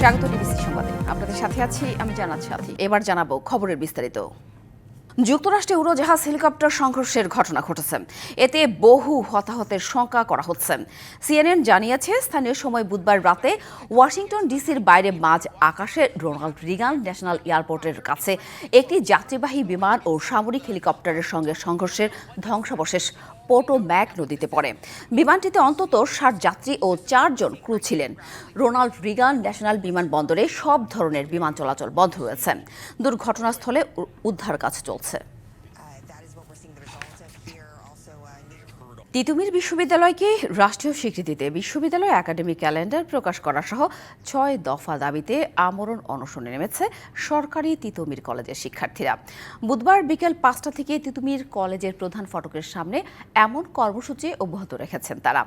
স্বাগত ডিবিসি সংবাদে। আপনাদের সাথে আছি, আমি জানাত সাথী। এবার জানাব খবরের বিস্তারিত। যুক্তরাষ্ট্রে উড়োজাহাজ হেলিকপ্টার সংঘর্ষের ঘটনা ঘটেছে। এতে বহু হতাহতের শঙ্কা করা হচ্ছে। সিএনএন জানিয়েছে, স্থানীয় সময় বুধবার রাতে ওয়াশিংটন ডিসির বাইরে মাঝ আকাশে রোনাল্ড রিগান ন্যাশনাল এয়ারপোর্টের কাছে একটি যাত্রীবাহী বিমান ও সামরিক হেলিকপ্টারের সঙ্গে সংঘর্ষের ধ্বংসাবশেষ পোর্টো ম্যাক নদীতে পড়ে। বিমানটিতে অন্তত ষাট যাত্রী ও চারজন ক্রু ছিলেন। রোনাল্ড রিগান ন্যাশনাল বিমানবন্দরে সব ধরনের বিমান চলাচল বন্ধ রয়েছে। দুর্ঘটনাস্থলে উদ্ধার কাজ চলছে। তিতুমির বিশ্ববিদ্যালয়কে রাষ্ট্রীয় স্বীকৃতিতে বিশ্ববিদ্যালয় একাডেমিক ক্যালেন্ডার প্রকাশ করা সহ ছয় দফা দাবিতে আমরণ অনশনে নেমেছে সরকারি তিতুমির কলেজের শিক্ষার্থীরা। বুধবার বিকেল পাঁচটা থেকে তিতুমির কলেজের প্রধান ফটকের সামনে এমন কর্মসূচি অব্যাহত রেখেছেন তারা।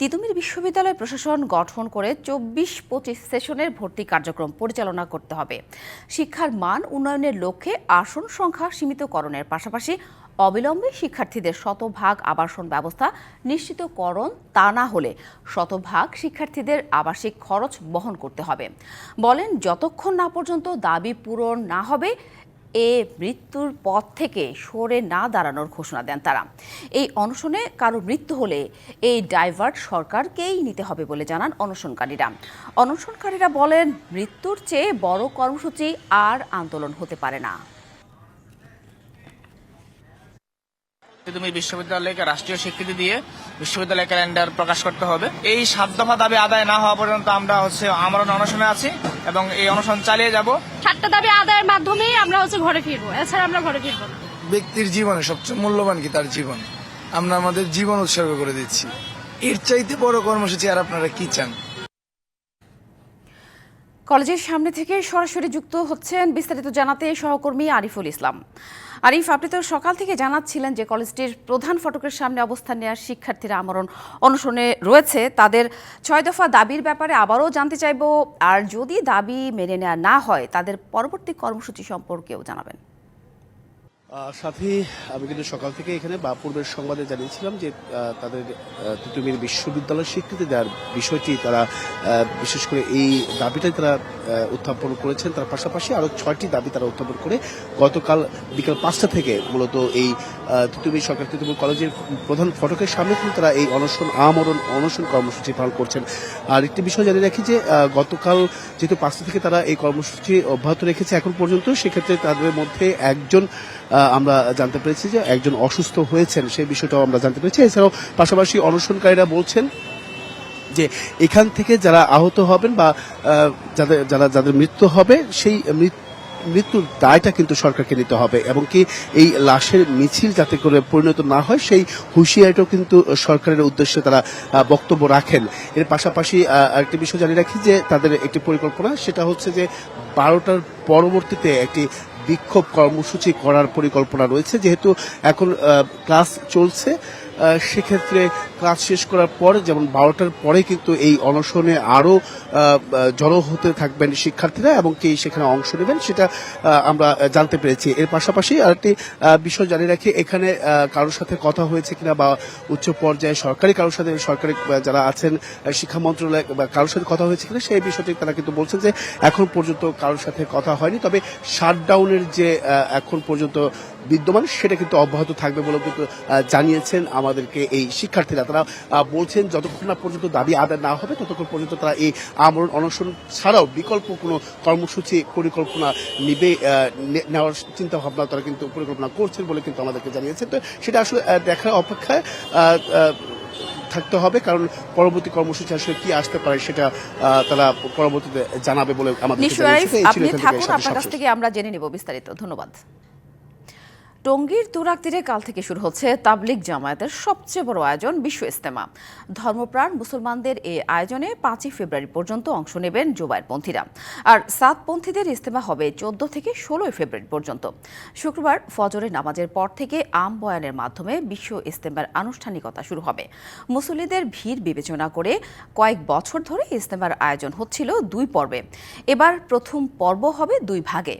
তিতুমির বিশ্ববিদ্যালয় প্রশাসন গঠন করে চব্বিশ পঁচিশ সেশনের ভর্তি কার্যক্রম পরিচালনা করতে হবে। শিক্ষার মান উন্নয়নের লক্ষ্যে আসন সংখ্যা সীমিতকরণের পাশাপাশি অবিলম্বে শিক্ষার্থীদের শতভাগ আবাসন ব্যবস্থা নিশ্চিতকরণ তা না হলে শতভাগ শিক্ষার্থীদের আবাসিক খরচ বহন করতে হবে। বলেন, যতক্ষণ না পর্যন্ত দাবি পূরণ না হবে, এ মৃত্যুর পথ থেকে সরে না দাঁড়ানোর ঘোষণা দেন তারা। এই অনশনে কারও মৃত্যু হলে এই ডাইভার্ট সরকারকেই নিতে হবে বলে জানান অনশনকারীরা। অনশনকারীরা বলেন, মৃত্যুর চেয়ে বড় কর্মসূচি আর আন্দোলন হতে পারে না। তুমি বিশ্ববিদ্যালয়কে রাষ্ট্রীয় স্বীকৃতি দিয়ে বিশ্ববিদ্যালয় ক্যালেন্ডার প্রকাশ করতে হবে। এই সাত দফা দাবি আদায় না হওয়া পর্যন্ত আমরা হচ্ছে আমরণ অনশনে আছি এবং এই অনশন চালিয়ে যাব। সাতটা দাবি আদায়ের মাধ্যমেই আমরা হচ্ছে ঘরে ফিরবো। এছাড়া আমরা ঘরে ফিরবো না। ব্যক্তির জীবনে সবচেয়ে মূল্যবান কি তার জীবন? আমরা আমাদের জীবন উৎসর্গ করে দিচ্ছি। এর চাইতে বড় কর্মসূচি আর আপনারা কি চান? কলেজের সামনে থেকে সরাসরি যুক্ত হচ্ছেন বিস্তারিত জানাতে সহকর্মী আরিফুল ইসলাম। আরিফ, আপনি তো সকাল থেকে জানাচ্ছিলেন যে কলেজটির প্রধান ফটকের সামনে অবস্থান নেওয়ার শিক্ষার্থীরা আমরণ অনশনে রয়েছে। তাদের ছয় দফা দাবির ব্যাপারে আবারও জানতে চাইব। আর যদি দাবি মেনে নেওয়া না হয়, তাদের পরবর্তী কর্মসূচি সম্পর্কেও জানাবেন। সাথী, আমি কিন্তু সকাল থেকে এখানে বা পূর্বের সংবাদে জানিয়েছিলাম যে তাদের তিতুমির বিশ্ববিদ্যালয় স্বীকৃতি দেওয়ার বিষয়টি তারা বিশেষ করে এই দাবিটাই তারা উত্থাপন করেছেন। তার পাশাপাশি আরও ছয়টি দাবি তারা উত্থাপন করে গতকাল বিকাল পাঁচটা থেকে মূলত এই তিতুমির সরকার তিতুমির কলেজের প্রধান ফটকের সামনে কিন্তু তারা এই অনশন, আমরণ, অনশন কর্মসূচি পালন করছেন। আর একটি বিষয় জানিয়ে রাখি যে গতকাল যেহেতু পাঁচটা থেকে তারা এই কর্মসূচি অব্যাহত রেখেছে, এখন পর্যন্ত সেক্ষেত্রে তাদের মধ্যে একজন আমরা জানতে পেরেছি যে একজন অসুস্থ হয়েছেন সেই বিষয়টাও আমরা জানতে পেরেছি। এছাড়াও পাশাপাশি অনশনকারীরা বলছেন যে এখান থেকে যারা আহত হবেন বা যাদের, যারা, যাদের মৃত্যু হবে, সেই মৃত্যু মৃত্যুর দায়টা কিন্তু সরকারকে নিতে হবে এবং কি এই লাশের মিছিল যাতে করে পরিণত না হয়, সেই হুঁশিয়ারিটাও কিন্তু সরকারের উদ্দেশ্যে তারা বক্তব্য রাখেন। এর পাশাপাশি আরেকটি বিষয় জানিয়ে রাখি যে তাদের একটি পরিকল্পনা, সেটা হচ্ছে যে বারোটার পরবর্তীতে একটি বিক্ষোভ কর্মসূচি করার পরিকল্পনা রয়েছে যেহেতু এখন ক্লাস চলছে। সেক্ষেত্রে ক্লাস শেষ করার পর যেমন বারোটার পরে কিন্তু এই অনশনে আরও আহ, আহ, জড়ো হতে থাকবেন শিক্ষার্থীরা এবং কি সেখানে অংশ নেবেন সেটা আমরা জানতে পেরেছি। এর পাশাপাশি আরেকটি বিষয় জানিয়ে রাখি এখানে কারোর সাথে কথা হয়েছে কিনা বা উচ্চ পর্যায়ে সরকারি কারোর সাথে সরকারি যারা আছেন শিক্ষা মন্ত্রণালয় বা কারোর সাথে কথা হয়েছে কিনা সেই বিষয়টি তারা কিন্তু বলছেন যে এখন পর্যন্ত কারোর সাথে কথা হয়নি। তবে শাটডাউনের যে এখন পর্যন্ত বিদ্যমান সেটা কিন্তু অব্যাহত থাকবে বলে কিন্তু জানিয়েছেন আমাদেরকে এই শিক্ষার্থীরা তারা বলছেন যতক্ষণ না পর্যন্ত দাবি আদায় না হবে ততক্ষণ পর্যন্ত তারা এই আমরণ অনশন ছাড়াও বিকল্প কোনো কর্মসূচি পরিকল্পনা নিবে নেওয়ার চিন্তা ভাবনা তারা কিন্তু পরিকল্পনা করছেন বলে কিন্তু আমাদেরকে জানিয়েছেন। তো সেটা আসলে দেখার অপেক্ষায় থাকতে হবে কারণ পরবর্তী কর্মসূচি আসলে কি আসতে পারে সেটা আহ, তারা পরবর্তীতে জানাবে বলে আমাদের নিশ্চয় আপনি থাকুন আপনার কাছ থেকে আমরা জেনে নিব বিস্তারিত। ধন্যবাদ। টঙ্গীর তুরাক তীরে কাল থেকে শুরু হচ্ছে তাবলিগ জামায়াতের সবচেয়ে বড় আয়োজন বিশ্ব ইস্তেমা ধর্মপ্রাণ মুসলমানদের এই আয়োজনে পাঁচই ফেব্রুয়ারি পর্যন্ত অংশ নেবেন জোবাইরপন্থীরা আর সাতপন্থীদের ইস্তেমা হবে চোদ্দ থেকে ষোলোই ফেব্রুয়ারি পর্যন্ত। শুক্রবার ফজরের নামাজের পর থেকে আম বয়ানের মাধ্যমে বিশ্ব ইস্তেমার আনুষ্ঠানিকতা শুরু হবে। মুসল্লিদের ভিড় বিবেচনা করে কয়েক বছর ধরে ইস্তেমার আয়োজন হচ্ছিল দুই পর্বে। এবার প্রথম পর্ব হবে দুই ভাগে।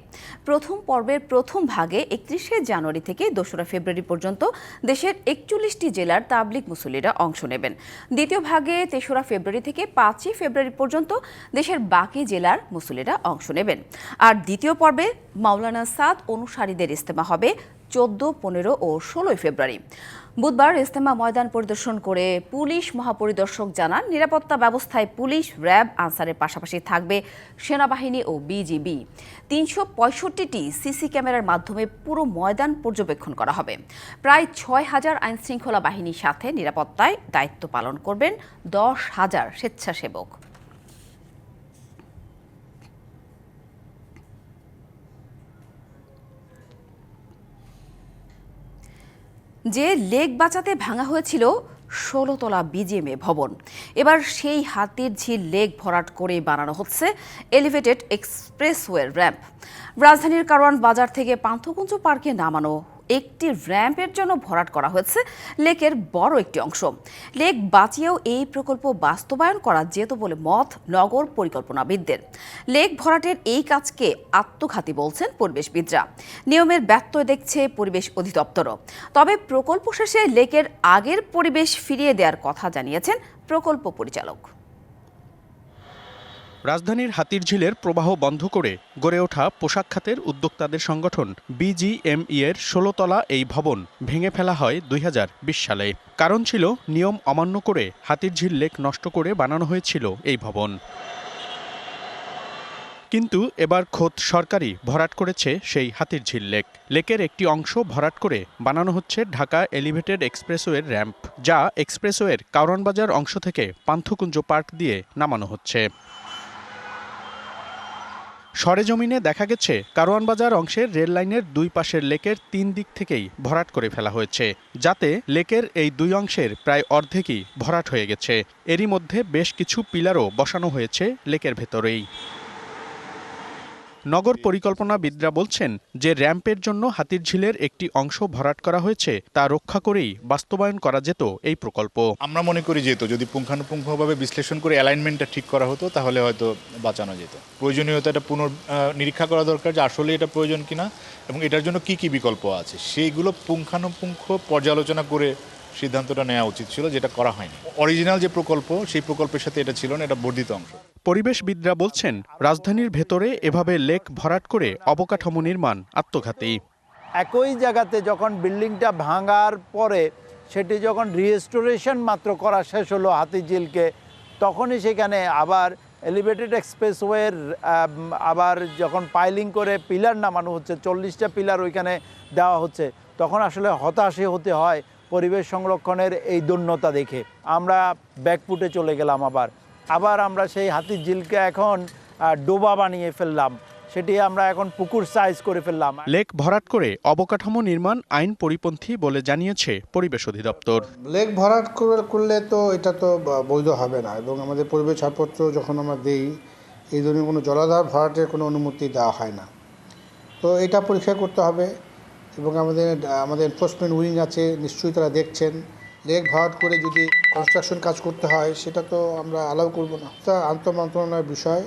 প্রথম পর্বের প্রথম ভাগে একত্রিশে জানুয়ারি জানুয়ারি থেকে দোসরা ফেব্রুয়ারি পর্যন্ত দেশের একচল্লিশটি জেলার তাবলিক মুসল্লিরা অংশ নেবেন। দ্বিতীয় ভাগে তেসরা ফেব্রুয়ারি থেকে পাঁচই ফেব্রুয়ারি পর্যন্ত দেশের বাকি জেলার মুসল্লিরা অংশ নেবেন। আর দ্বিতীয় পর্বে মাওলানা সাদ অনুসারীদের ইস্তেমা হবে চোদ্দ, পনেরো ও ষোলোই ফেব্রুয়ারি। বুধবার ইস্তেমা ময়দান পরিদর্শন করে পুলিশ মহাপরিদর্শক জানান, নিরাপত্তা ব্যবস্থায় পুলিশ, র্যাব আনসারের পাশাপাশি থাকবে সেনাবাহিনী ও বিজিবি। তিনশো পঁয়ষট্টিটি সিসি ক্যামেরার মাধ্যমে পুরো ময়দান পর্যবেক্ষণ করা হবে। প্রায় ছয় হাজার আইনশৃঙ্খলা বাহিনীর সাথে নিরাপত্তায় দায়িত্ব পালন করবেন দশ হাজার স্বেচ্ছাসেবক। যে লেক বাঁচাতে ভাঙা হয়েছিল ষোলোতলা বিজিএমএ ভবন। এবার সেই হাতির ঝিল লেক ভরাট করে বানানো হচ্ছে এলিভেটেড এক্সপ্রেসওয়ে র্যাম্প। রাজধানীর কারওয়ান বাজার থেকে পান্থকুঞ্জ পার্কে নামানো একটি র্যাম্পের জন্য ভরাট করা হয়েছে, লেকের বড় একটি অংশ। লেক বাঁচিয়েও এই প্রকল্প বাস্তবায়ন করা যেত বলে মত নগর পরিকল্পনাবিদদের। লেক ভরাটের এই কাজকে আত্মঘাতী বলছেন পরিবেশবিদরা। নিয়মের ব্যত্যয় দেখছে পরিবেশ অধিদপ্তরও। তবে প্রকল্প শেষে লেকের আগের পরিবেশ ফিরিয়ে দেওয়ার কথা জানিয়েছেন প্রকল্প পরিচালক। রাজধানীর হাতিরঝিলের প্রবাহ বন্ধ করে গড়ে ওঠা পোশাক খাতের উদ্যোক্তাদের সংগঠন বিজিএমই এর ষোলোতলা এই ভবন ভেঙে ফেলা হয় দুই হাজার বিশ সালে। কারণ ছিল নিয়ম অমান্য করে হাতিরঝিল লেক নষ্ট করে বানানো হয়েছিল এই ভবন। কিন্তু এবার খোদ সরকারই ভরাট করেছে সেই হাতির ঝিল লেক। লেকের একটি অংশ ভরাট করে বানানো হচ্ছে ঢাকা এলিভেটেড এক্সপ্রেসওয়ের র্যাম্প, যা এক্সপ্রেসওয়ের কারওয়ানবাজার অংশ থেকে পান্থকুঞ্জ পার্ক দিয়ে নামানো হচ্ছে। সরেজমিনে দেখা গেছে কারওয়ানবাজার অংশের রেল লাইনের দুই পাশের লেকের তিন দিক থেকেই ভরাট করে ফেলা হয়েছে, যাতে লেকের এই দুই অংশের প্রায় অর্ধেকই ভরাট হয়ে গেছে। এরই মধ্যে বেশ কিছু পিলারও বসানো হয়েছে লেকের ভেতরেই। নগর পরিকল্পনাবিদরা বলছেন যে র্যাম্পের জন্য হাতিরঝিলের একটি অংশ ভরাট করা হয়েছে, তা রক্ষা করেই বাস্তবায়ন করা যেত এই প্রকল্প। আমরা মনে করি যেত যদি পুঙ্খানুপুঙ্খভাবে বিশ্লেষণ করে অ্যালাইনমেন্টটা ঠিক করা হতো, তাহলে হয়তো বাঁচানো যেত। প্রয়োজনীয়তাটা পুনর নিরীক্ষা করা দরকার যে আসলে এটা প্রয়োজন কিনা, এবং এটার জন্য কি কি বিকল্প আছে? সেইগুলো পুঙ্খানুপুঙ্খ পর্যালোচনা করে সিদ্ধান্তটা নেওয়া উচিত ছিল যেটা করা হয়নি। অরিজিনাল যে প্রকল্প সেই প্রকল্পের সাথে এটা ছিল না এটা বর্ধিত অংশ। পরিবেশবিদরা বলছেন রাজধানীর ভেতরে এভাবে লেক ভরাট করে অবকাঠামো নির্মাণ আত্মঘাতী। একই জায়গাতে যখন বিল্ডিংটা ভাঙার পরে সেটি যখন রিস্টোরেশন মাত্র করা শেষ হলো হাতিঝিলকে তখনই সেখানে আবার এলিভেটেড এক্সপ্রেসওয়ের আবার যখন পাইলিং করে পিলার নামানো হচ্ছে চল্লিশটা পিলার ওইখানে দেওয়া হচ্ছে তখন আসলে হতাশে হতে হয়। পরিবেশ সংরক্ষণের এই দন্যতা দেখে। আমরা ব্যাকফুটে চলে গেলাম আবার। আবার আমরা সেই হাতির ঝিলকে এখন ডোবা বানিয়ে ফেললাম। সেটি আমরা এখন পুকুর সাইজ করে ফেললাম। লেক ভরাট করে অবকাঠামো নির্মাণ আইন পরিপন্থী বলে জানিয়েছে পরিবেশ অধিদপ্তর। লেক ভরাট করলে তো এটা তো বৈধ হবে না এবং আমাদের পরিবেশ ছাড়পত্র যখন আমরা দেই এই ধরনের কোনো জলাধার ভরাটের কোনো অনুমতি দেওয়া হয় না। তো এটা পরীক্ষা করতে হবে। এবং আমাদের আমাদের এনফোর্সমেন্ট উইং আছে নিশ্চয়ই তারা দেখছেন। লেক ভরাট করে যদি কনস্ট্রাকশন কাজ করতে হয় সেটা তো আমরা অ্যালাউ করব না। তা আন্তঃমন্ত্রণালয়ের বিষয়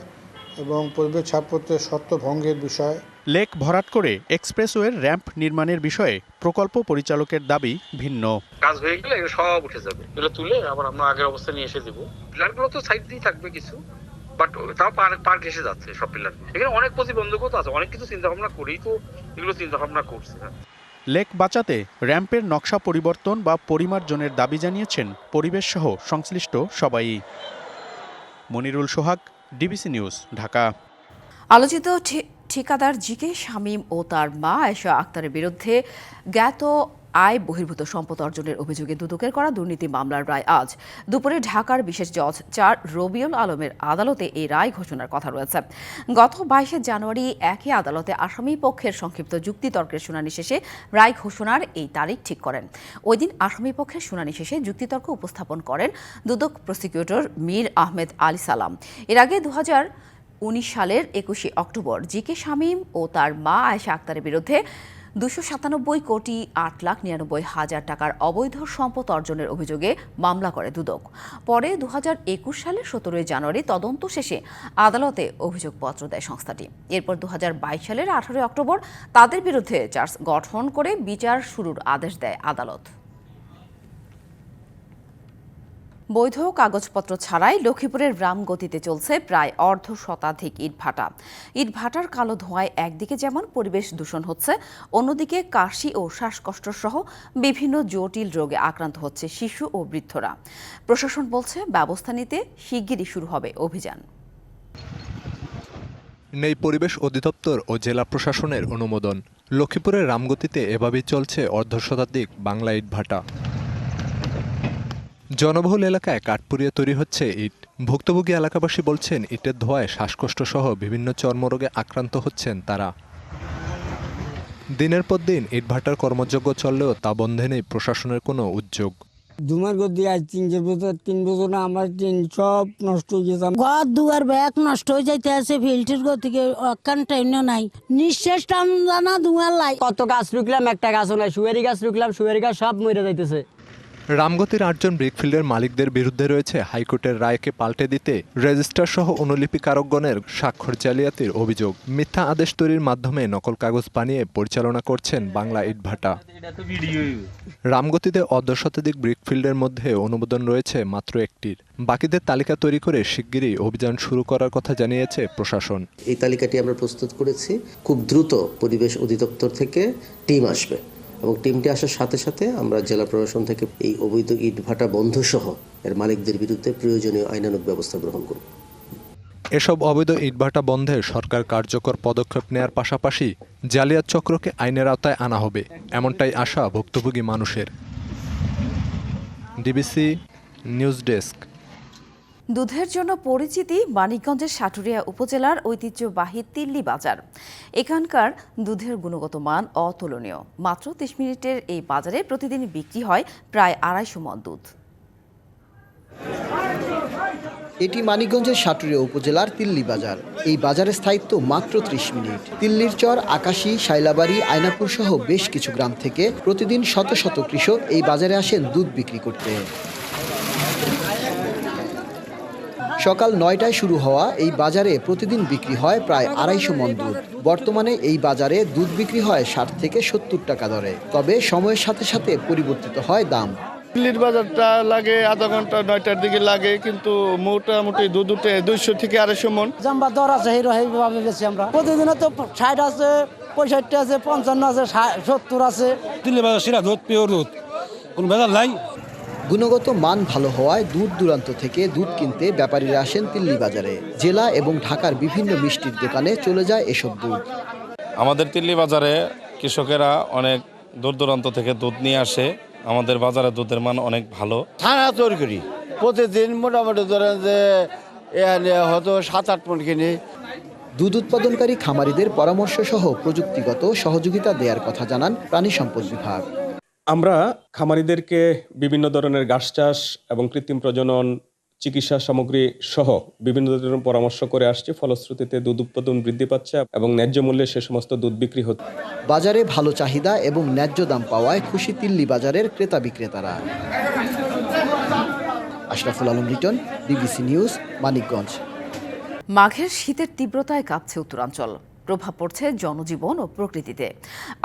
এবং পরিবেশ ছাড়পত্রের শর্ত ভঙ্গের বিষয়। লেক ভরাট করে এক্সপ্রেসওয়ের র্যাম্প নির্মাণের বিষয়ে প্রকল্প পরিচালকের দাবি ভিন্ন। কাজ হয়ে গেলে সব উঠে যাবে। এগুলো তুলে আবার আমরা আগের অবস্থায় নিয়ে এসে দেবো। পিলারগুলো তো সাইড দিয়ে থাকবে কিছু। বাট তাও পার পার্ক এসে যাচ্ছে সব পিলার এখানে অনেক প্রতিবন্ধকতা আছে অনেক কিছু চিন্তা ভাবনা করেই তো এগুলো চিন্তা ভাবনা করছে লেক বাঁচাতে র্যাম্পের নকশা পরিবর্তন বা পরিমার্জনের দাবি জানিয়েছেন পরিবেশ সহ সংশ্লিষ্ট সবাই। Monirul Sohag DBC news Dhaka. আলোচিত ঠিকাদার জিকে শামীম ও তার মা আয়েশা আক্তারের বিরুদ্ধে জ্ঞাত আয় বহির্ভূত সম্পদ অর্জনের অভিযোগে দুদকের করা দুর্নীতি মামলার রায় আজ। দুপুরে ঢাকার বিশেষ জজ চার রবিউল আলমের আদালতে এই রায় ঘোষণার কথা রয়েছে। গত বাইশে জানুয়ারি একই আদালতে আসামি পক্ষের সংক্ষিপ্ত যুক্তিতর্কের শুনানি শেষে রায় ঘোষণার এই তারিখ ঠিক করেন। ওই দিন আসামি পক্ষের শুনানি শেষে যুক্তিতর্ক উপস্থাপন করেন দুদক প্রসিকিউটর মীর আহমেদ আলী সালাম। এর আগে দু উনিশ সালের একুশে অক্টোবর জি কে শামীম ও তার মা আয়েশা আক্তারের বিরুদ্ধে দুশো সাতানব্বই কোটি আট লাখ নিরানব্বই হাজার টাকার অবৈধ সম্পদ অর্জনের অভিযোগে মামলা করে দুদক। পরে দু সালের সতেরোই জানুয়ারি তদন্ত শেষে আদালতে অভিযোগপত্র দেয় সংস্থাটি। এরপর দু হাজার বাইশ সালের আঠারোই অক্টোবর তাদের বিরুদ্ধে চার্জ গঠন করে বিচার শুরুর আদেশ দেয় আদালত। বৈধ কাগজপত্র ছাড়াই লক্ষ্মীপুরের রামগতিতে চলছে প্রায় অর্ধ শতাধিক ইটভাটা ইটভাটার কালো ধোঁয়ায় একদিকে যেমন পরিবেশ দূষণ হচ্ছে, অন্যদিকে কাশি ও শ্বাসকষ্ট সহ বিভিন্ন জটিল রোগে আক্রান্ত হচ্ছে শিশু ও বৃদ্ধরা। প্রশাসন বলছে, ব্যবস্থা নিতে শিগগিরই শুরু হবে অভিযান। নেই পরিবেশ অধিদপ্তর ও জেলা প্রশাসনের অনুমোদন। লক্ষ্মীপুরের রামগতিতে এভাবেই চলছে অর্ধশতাধিক বাংলা ইট ভাটা। জনবহুল এলাকায় কাঠপুরিয়ে তৈরি হচ্ছে ইট। ভুক্তভোগী এলাকাবাসী বলছেন ইটের ধোঁয়ায় শ্বাসকষ্ট সহ বিভিন্ন চর্মরোগে আক্রান্ত হচ্ছেন তারা। দিনের পর দিন ইটভাটার কর্মযজ্ঞ চললেও তা বন্ধে নেই প্রশাসনের কোনো উদ্যোগ। দুমার গদি আজ তিন চার বছর তিন বছর না আমার টিন সব নষ্ট হয়ে গেছে। ঘর দুয়ার ব্যাগ নষ্ট হয়ে যাইতে আছে ফিল্টার গতিকে অকান টাইম নাই। নিঃশ্বাস টান জানা দুয়ার লাই। কত গাছ রুকলাম একটা গাছও নাই সুয়ারি গাছ রুকলাম সুয়ারি গাছ সব মরে যাইতেছে। রামগতির আটজন ব্রিকফিল্ডের মালিকদের বিরুদ্ধে রয়েছে হাইকোর্টের রায়কে পাল্টে দিতে রেজিস্ট্রার সহ অনুলিপি কারকগণের স্বাক্ষর জালিয়াতির অভিযোগ। মিথ্যা আদেশ তৈরির মাধ্যমে নকল কাগজ বানিয়ে পরিচালনা করছেন বাংলা ইটভাটা রামগতিতে অর্ধ শতাধিক ব্রিকফিল্ডের মধ্যে অনুমোদন রয়েছে মাত্র একটির। বাকিদের তালিকা তৈরি করে শিগগিরই অভিযান শুরু করার কথা জানিয়েছে প্রশাসন। এই তালিকাটি আমরা প্রস্তুত করেছি। খুব দ্রুত পরিবেশ অধিদপ্তর থেকে টিম আসবে। এবং টিমটি আসার সাথে সাথে আমরা জেলা প্রশাসন থেকে এই অবৈধ ইটভাটা বন্ধ সহ এর মালিকদের বিরুদ্ধে প্রয়োজনীয় আইনানুগ ব্যবস্থা গ্রহণ করব। এসব অবৈধ ইটভাটা বন্ধে সরকার কার্যকর পদক্ষেপ নেয়ার পাশাপাশি জালিয়াত চক্রকে আইনের আওতায় আনা হবে, এমনটাই আশা ভুক্তভোগী মানুষের। DBC news desk. দুধের জন্য পরিচিতি মানিকগঞ্জের সাটুরিয়া উপজেলার ঐতিহ্যবাহী তিল্লি বাজার। এখানকার দুধের গুণগত মান অতুলনীয়। মাত্র তিরিশ মিনিটের এই বাজারে প্রতিদিন বিক্রি হয় প্রায় আড়াইশো মন দুধ। এটি মানিকগঞ্জের সাটুরিয়া উপজেলার তিল্লি বাজার। এই বাজারের স্থায়িত্ব মাত্র ত্রিশ মিনিট। তিল্লির চর, আকাশী, শাইলাবাড়ি, আয়নাপুর সহ বেশ কিছু গ্রাম থেকে প্রতিদিন শত শত কৃষক এই বাজারে আসেন দুধ বিক্রি করতে। সকাল নয়টায় শুরু হওয়া এই বাজারে প্রতিদিন বিক্রি হয় প্রায় আড়াইশো মন দুধ। বর্তমানে এই বাজারে দুধ বিক্রি হয় ষাট থেকে সত্তর টাকা দরে। তবে সময়ের সাথে সাথে পরিবর্তিত হয় দাম। দিল্লির বাজারটা লাগে আধা ঘণ্টা নয়টার দিকে লাগে কিন্তু মোটামুটি দুধ উঠে দুইশো থেকে আড়াইশো মন। জাম্বা দর আছে এইভাবে বেশি আমরা। প্রতিদিনে তো ষাট আছে পঁয়ষট্টি আছে পঞ্চান্ন আছে সত্তর আছে। দিল্লি বাজার সেরা দুধ পিওর দুধ। কোনো ভেজাল নাই। গুণগত মান ভালো হওয়ায় দূর দূরান্ত থেকে দুধ কিনতে ব্যাপারীরা আসেন তিল্লি বাজারে জেলা এবং ঢাকার বিভিন্ন মিষ্টির দোকানে চলে যায় এসব দুধ। আমাদের তিল্লি বাজারে কৃষকেরা অনেক দূর দূরান্ত থেকে দুধ নিয়ে আসে। আমাদের বাজারে দুধের মান অনেক ভালো। ছানা তৈরি করি। প্রতিদিন মোটামুটি ধরেন যে হয়তো সাত আট মন কিনি। দুধ উৎপাদনকারী খামারিদের পরামর্শ সহ প্রযুক্তিগত সহযোগিতা দেওয়ার কথা জানান প্রাণী সম্পদ বিভাগ। আমরা খামারিদেরকে বিভিন্ন ধরনের ঘাস চাষ এবং কৃত্রিম প্রজনন চিকিৎসা সামগ্রী সহ বিভিন্ন ধরনের পরামর্শ করে আসছি। ফলশ্রুতিতে দুধ উৎপাদন বৃদ্ধি পাচ্ছে এবং ন্যায্য মূল্যে সে সমস্ত দুধ বিক্রি হচ্ছে। বাজারে ভালো চাহিদা এবং ন্যায্য দাম পাওয়ায় খুশি তিল্লি বাজারের ক্রেতা বিক্রেতারা। Ashraful Alam Liton BBC news Manikganj. মাঘের শীতের তীব্রতায় কাঁপছে উত্তরাঞ্চল। প্রভাব পড়ছে জনজীবন ও প্রকৃতিতে।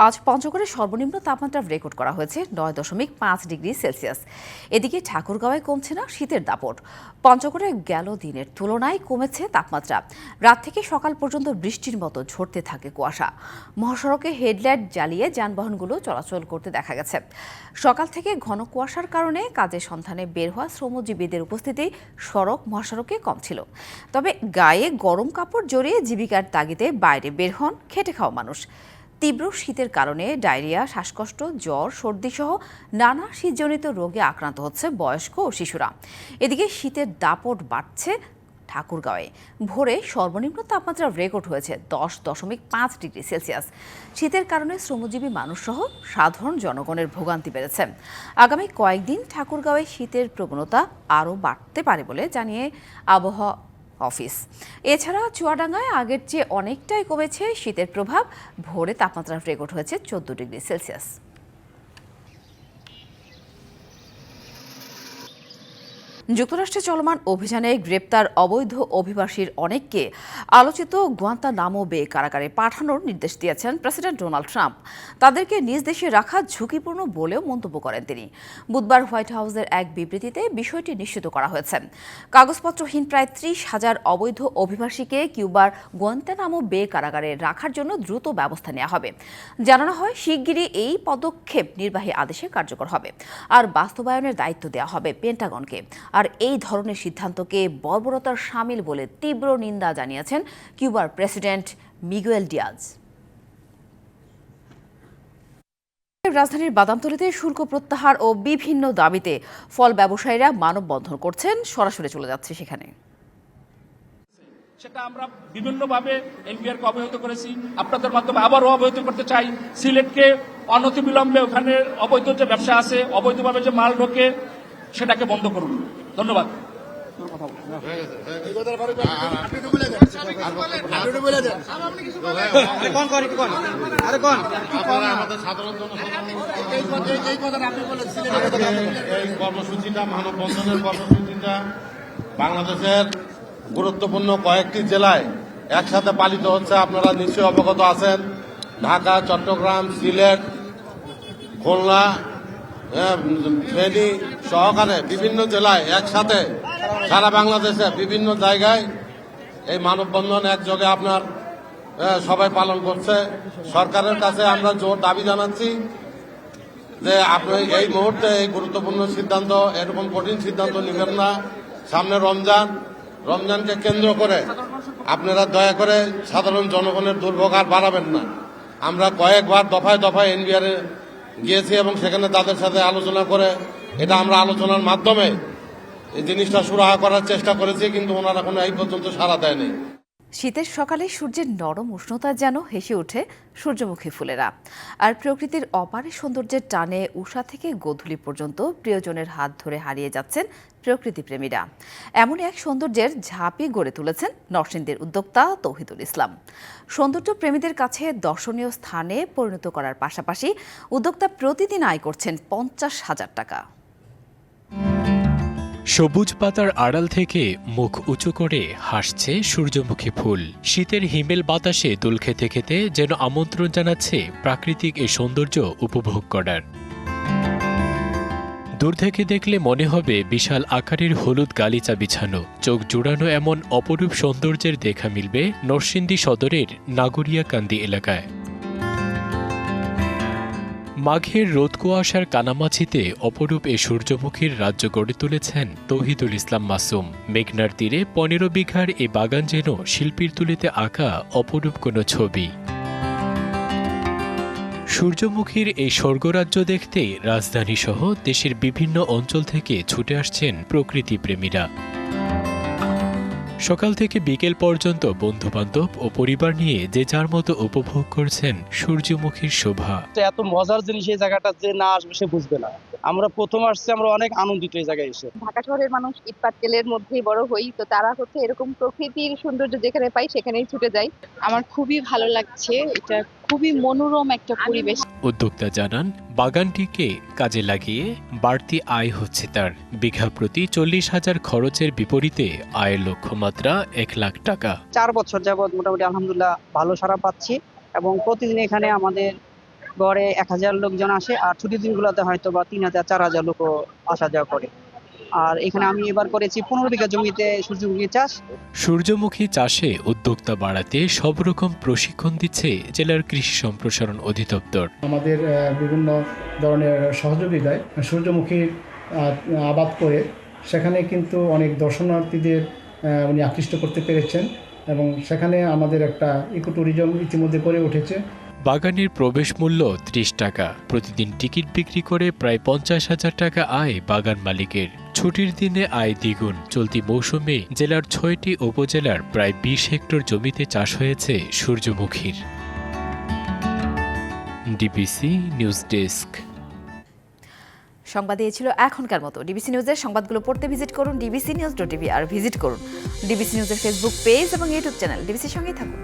আজ পঞ্চগড়ে সর্বনিম্ন তাপমাত্রা রেকর্ড করা হয়েছে নয় দশমিক পাঁচ ডিগ্রি সেলসিয়াস। এদিকে ঠাকুরগাঁওয়ে কমছে না শীতের দাপট। পঞ্চগড়ে গেল দিনের তুলনায় কমেছে তাপমাত্রা। রাত থেকে সকাল পর্যন্ত বৃষ্টির মতো ঝরতে থাকে কুয়াশা। মহাসড়কে হেডলাইট জ্বালিয়ে যানবাহনগুলো চলাচল করতে দেখা গেছে। সকাল থেকে ঘন কুয়াশার কারণে কাজের সন্ধানে বের হওয়া শ্রমজীবীদের উপস্থিতি সড়ক, মহাসড়কে কম ছিল। তবে গায়ে গরম কাপড় জড়িয়ে জীবিকার তাগিদে বাইরে বের হন, খেটে খাওয়া মানুষ। তীব্র শীতের কারণে ডায়রিয়া, শ্বাসকষ্ট, জ্বর সর্দি সহ নানা শীতজনিত রোগে আক্রান্ত হচ্ছে বয়স্ক ও শিশুরা। এদিকে শীতের দাপট বাড়ছে ঠাকুরগাঁওয়ে। ভোরে সর্বনিম্ন তাপমাত্রা রেকর্ড হয়েছে দশ দশমিক পাঁচ ডিগ্রি সেলসিয়াস। শীতের কারণে শ্রমজীবী মানুষসহ সাধারণ জনগণের ভোগান্তি বেড়েছে। আগামী কয়েকদিন ঠাকুরগাঁওয়ে শীতের প্রবণতা আরও বাড়তে পারে বলে জানিয়ে আবহাওয়া অফিস। এছাড়া চুয়াডাঙ্গায় আগের চেয়ে অনেকটাই কমেছে শীতের প্রভাব। ভোরে তাপমাত্রা রেকর্ড হয়েছে চোদ্দ ডিগ্রি সেলসিয়াস। যুক্তরাষ্ট্রে চলমান অভিযানে গ্রেপ্তার অবৈধ অভিবাসীর অনেককে আলোচিত গুয়ান্তানামো বে কারাগারে পাঠানোর নির্দেশ দিয়েছেন প্রেসিডেন্ট ডোনাল্ড ট্রাম্প। তাদেরকে নিজ দেশে রাখা ঝুঁকিপূর্ণ বলেও মন্তব্য করেন তিনি। বুধবার হোয়াইট হাউসের এক বিবৃতিতে বিষয়টি নিশ্চিত করা হয়েছে। কাগজপত্রহীন প্রায় ত্রিশ হাজার অবৈধ অভিবাসীকে কিউবার গুয়ান্তানামো বে কারাগারে রাখার জন্য দ্রুত ব্যবস্থা নেওয়া হবে। জানানো হয়, শিগগিরই এই পদক্ষেপ নির্বাহী আদেশে কার্যকর হবে। আর বাস্তবায়নের দায়িত্ব দেওয়া হবে পেন্টাগনকে। আর এই ধরনের সিদ্ধান্তকে বর্বরতার সামিল বলে তীব্র নিন্দা জানিয়েছেন কিউবার প্রেসিডেন্ট মিগুয়েল ডিয়াজ। রাজধানীর বাদামতলিতে শুল্ক প্রত্যাহার ও বিভিন্ন দাবিতে ফল ব্যবসায়ীরা মানববন্ধন করছেন। সরাসরি চলে যাচ্ছে সেখানে। সেটা আমরা বিভিন্নভাবে এনবিআর কে অবহিত করেছি। আপনাদের মাধ্যমে আবারও অবহিত করতে চাই। সিলেটকে অনতিবিলম্বে ওখানে অবৈধ যে ব্যবসা আছে, অবৈধভাবে যে মাল ঢোকে সেটাকে বন্ধ করুন। ধন্যবাদ। এই কর্মসূচিটা মানববন্ধনের কর্মসূচিটা বাংলাদেশের গুরুত্বপূর্ণ কয়েকটি জেলায় একসাথে পালিত হচ্ছে। আপনারা নিশ্চয়ই অবগত আছেন। ঢাকা চট্টগ্রাম সিলেট খুলনা ফেনী সহকারে বিভিন্ন জেলায় একসাথে সারা বাংলাদেশে বিভিন্ন জায়গায় এই মানববন্ধন একযোগে আপনার আহ, সবাই পালন করছে। সরকারের কাছে আমরা জোর দাবি জানাচ্ছি যে আপনি এই মুহূর্তে এই গুরুত্বপূর্ণ সিদ্ধান্ত এরকম কঠিন সিদ্ধান্ত নেবেন না। সামনে রমজান রমজানকে কেন্দ্র করে আপনারা দয়া করে সাধারণ জনগণের দুর্ভোগ আর বাড়াবেন না। আমরা কয়েকবার দফায় দফায় এনবিআর গিয়েছি এবং সেখানে তাদের সাথে আলোচনা করে এটা আমরা আলোচনার মাধ্যমে এই জিনিসটা সুরাহা করার চেষ্টা করেছি, কিন্তু ওনারা কোনো এই পর্যন্ত সাড়া দেয়নি। শীতের সকালে সূর্যের নরম উষ্ণতা যেন হেসে ওঠে সূর্যমুখী ফুলেরা। আর প্রকৃতির অপারে সৌন্দর্যের টানে উষা থেকে গোধূলি পর্যন্ত প্রিয়জনের হাত ধরে হারিয়ে যাচ্ছেন প্রকৃতিপ্রেমীরা। এমন এক সৌন্দর্যের ঝাঁপি গড়ে তুলেছেন নরসিংদীর উদ্যোক্তা তৌহিদুল ইসলাম। সৌন্দর্য প্রেমীদের কাছে দর্শনীয় স্থানে পরিণত করার পাশাপাশি উদ্যোক্তা প্রতিদিন আয় করছেন পঞ্চাশ হাজার টাকা। সবুজ পাতার আড়াল থেকে মুখ উঁচু করে হাসছে সূর্যমুখী ফুল। শীতের হিমেল বাতাসে দোল খেতে খেতে যেন আমন্ত্রণ জানাচ্ছে প্রাকৃতিক এ সৌন্দর্য উপভোগ করার। দূর থেকে দেখলে মনে হবে বিশাল আকারের হলুদ গালিচা বিছানো। চোখ জুড়ানো এমন অপরূপ সৌন্দর্যের দেখা মিলবে নরসিংদী সদরের নাগরিয়াকান্দি এলাকায়। মাঘের রোদ কুয়াশার কানামাছিতে অপরূপ এ সূর্যমুখীর রাজ্য গড়ে তুলেছেন তহিদুল ইসলাম মাসুম। মেঘনার তীরে পনেরো বিঘার এ বাগান যেন শিল্পীর তুলিতে আঁকা অপরূপ কোনো ছবি। সূর্যমুখীর এই স্বর্গরাজ্য দেখতে রাজধানী সহ দেশের বিভিন্ন অঞ্চল থেকে ছুটে আসছেন প্রকৃতিপ্রেমীরা। সকাল থেকে বিকেল পর্যন্ত বন্ধু বান্ধব ও পরিবার নিয়ে যে যার মতো উপভোগ করছেন সূর্যমুখীর শোভা। তো এত মজার জিনিস এই জায়গাটা যে না আসবে সে বুঝবে না। আমরা প্রথম আসছে আমরা অনেক আনন্দিত এই জায়গায় এসে। ঢাকা শহরের মানুষ ইট পাটকেলের মধ্যেই বড় হই তো তারা হচ্ছে এরকম প্রকৃতির সৌন্দর্য যেখানে পাই সেখানেই ছুটে যায় আমার খুবই ভালো লাগছে এটা খুবই মনোরম একটা পরিবেশ। উদ্যোক্তা জানান বাগানটিকে কাজে লাগিয়ে বাড়তি আয় হচ্ছে তার। বিঘা প্রতি চল্লিশ হাজার খরচের বিপরীতে আয়ের লক্ষ্যমাত্রা এক লাখ টাকা। চার বছর যাবৎ মোটামুটি আলহামদুলিল্লাহ ভালো সারা পাচ্ছি এবং প্রতিদিন এখানে আমাদের গড়ে এক হাজার লোকজন আসে আর ছুটির দিনগুলোতে হয়তো বা তিন হাজার চার হাজার লোকও আসা যাওয়া করে। আর এখানে আমি এবার করেছি পনেরো বিঘা জমিতে সূর্যমুখী চাষ। সূর্যমুখী চাষে উদ্যোক্তা বাড়াতে সব রকম প্রশিক্ষণ দিচ্ছে জেলার কৃষি সম্প্রসারণ অধিদপ্তর। আমাদের বিভিন্ন ধরনের সহযোগিতায় সূর্যমুখী আবাদ করে। সেখানে কিন্তু অনেক দর্শনার্থীদের উনি আকৃষ্ট করতে পেরেছেন এবং সেখানে আমাদের একটা ইকো ট্যুরিজম ইতিমধ্যে গড়ে উঠেছে। বাগানের প্রবেশ মূল্য ত্রিশ টাকা। প্রতিদিন টিকিট বিক্রি করে প্রায় পঞ্চাশ হাজার টাকা আয় বাগান মালিকের। ছুটির দিনে আয় দ্বিগুণ। চলতি মৌসুমে জেলার ছয়টি উপজেলার প্রায় বিশ হেক্টর জমিতে চাষ হয়েছে সূর্যমুখীর। ডিবিসি নিউজ ডেস্ক সংবাদ ছিল এখনকার মতো। ডিবিসি নিউজের সংবাদগুলো পড়তে ভিজিট করুন ডিবিসি নিউজ ডট টিভি আর ভিজিট করুন ডিবিসি নিউজের ফেসবুক পেজ এবং ইউটিউব চ্যানেল ডিবিসির সঙ্গেই থাকুন।